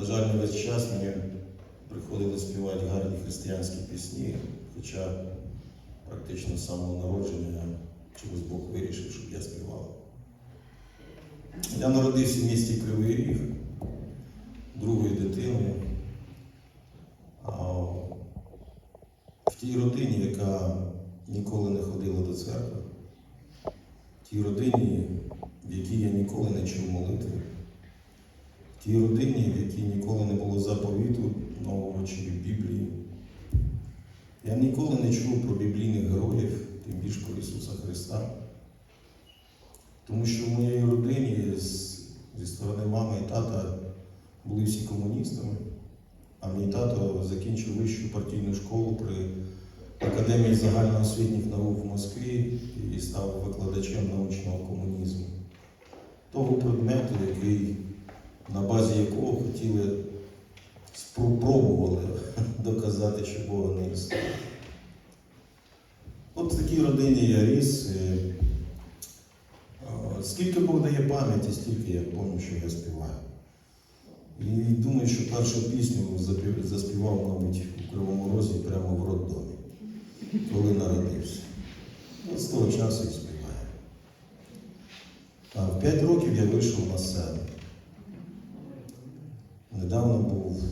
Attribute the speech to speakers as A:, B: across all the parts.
A: На жаль, не весь час мені приходили співати гарні християнські пісні, хоча практично з самого народження чогось Бог вирішив, щоб я співав. Я народився в місті Кривий Ріг, другою дитиною. А в тій родині, яка ніколи не ходила до церкви, в тій родині, в якій я ніколи не чув молитви, тій родині, в якій ніколи не було заповіту нового чи Біблії. Я ніколи не чув про біблійних героїв, тим більше про Ісуса Христа. Тому що в моїй родині зі сторони мами і тата були всі комуністами, а мій тато закінчив вищу партійну школу при Академії загальноосвітніх наук в Москві і став викладачем научного комунізму. Того предмету, який, на базі якого хотіли спробували доказати, що Бога не існує. От в такій родині я ріс. Скільки Бог дає пам'яті, стільки я пам'ятаю, що я співаю. І думаю, що першу пісню заспівав, мабуть, у Кривому Розі прямо в роддомі, коли народився. От з того часу і співаю. А в 5 років я вийшов на сцену. Недавно був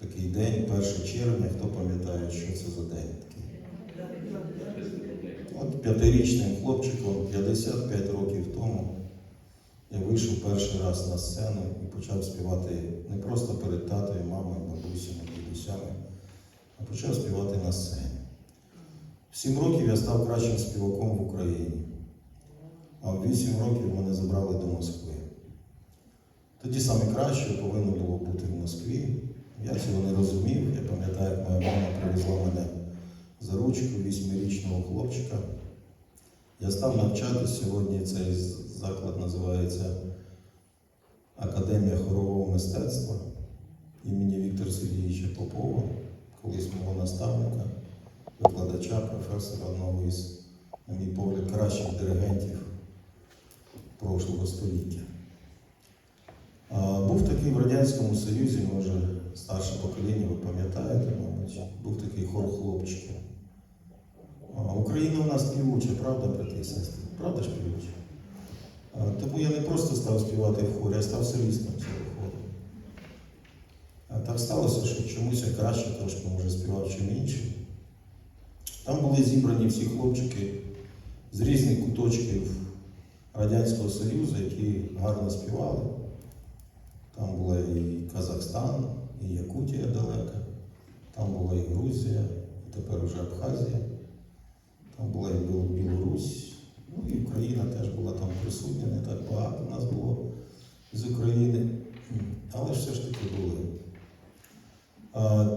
A: такий день, 1 червня, хто пам'ятає, що це за день такий. От п'ятирічним хлопчиком 55 років тому я вийшов перший раз на сцену і почав співати не просто перед татою, мамою, бабусями, дідусями, а почав співати на сцені. В 7 років я став кращим співаком в Україні, а в 8 років мене забрали до Москви. Тоді саме краще повинно було бути в Москві. Я цього не розумів. Я пам'ятаю, як моя мама привезла мене за ручку вісьмирічного хлопчика. Я став навчатися сьогодні. Цей заклад називається Академія хорового мистецтва імені Віктора Сергійовича Попова, колись мого наставника, викладача, професора одного із, на мій погляд, кращих диригентів прошлого століття. Такий в Радянському Союзі, може, старше покоління, ви пам'ятаєте, мабуть, був такий хор хлопчиків. Україна у нас співуча, правда, брати і сестри? Правда ж співуча? Тому я не просто став співати в хорі, а став солістом цього хору. А Так сталося, що чомусь я краще трошки може співав, чим інші. Там були зібрані всі хлопчики з різних куточків Радянського Союзу, які гарно співали. Там була і Казахстан, і Якутія далека, там була і Грузія, і тепер вже Абхазія,